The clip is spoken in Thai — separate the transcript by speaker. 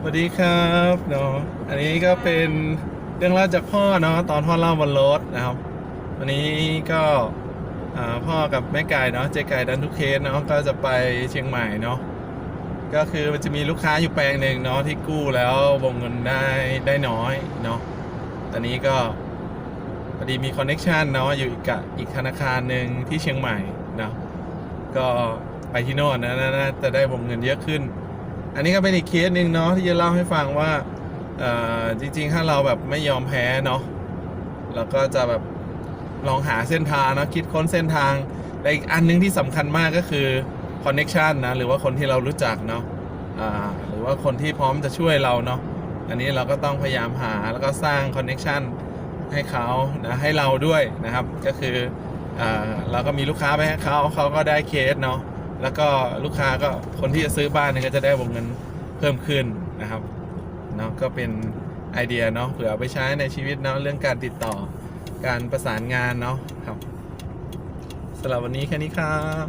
Speaker 1: สวัสดีครับเนาะอันนี้ก็เป็นเรื่องเล่าจากพ่อเนาะตอนพ่อเล่าบนรถนะครับ วันนี้ก็พ่อกับแม่ไก่เนาะเจ๊ไก่ดันทุกเคสเนาะก็จะไปเชียงใหม่เนาะก็คือมันจะมีลูกค้าอยู่แปลงหนึ่งเนาะที่กู้แล้ววงเงินได้ได้น้อยเนาะตอนนี้ก็พอดีมีคอนเน็ชันเนาะอยู่กับอีกธนาคารหนึ่งที่เชียงใหม่เนาะก็ไปที่โน่นนะนะน่าจะได้วงเงินเยอะขึ้น อันนี้ก็เป็นอีกเคสหนึ่งเนาะที่จะเล่าให้ฟังว่าจริงๆ ถ้าเราแบบไม่ยอมแพ้เนาะเราก็จะแบบลองหาเส้นทางนะคิดค้นเส้นทางแต่อีกอันหนึงที่สำคัญมากก็คือคอนเน็ชันนะหรือว่าคนที่เรารู้จักเนาะหรือว่าคนที่พร้อมจะช่วยเราเนาะอันนี้เราก็ต้องพยายามหาแล้วก็สร้างคอนเน็ชันให้เขานะให้เราด้วยนะครับ ก็คืออเราก็มีลูกค้าไปให้เขาเขาก็ได้เคสเนาะ แล้วก็ลูกค้าก็คนที่จะซื้อบ้านเนี่ยก็จะได้วงเงินเพิ่มขึ้นนะครับเนาะก็เป็นไอเดียเนาะเผื่อเอาไปใช้ในชีวิตเนาะเรื่องการติดต่อการประสานงานเนาะครับสำหรับวันนี้แค่นี้ครับ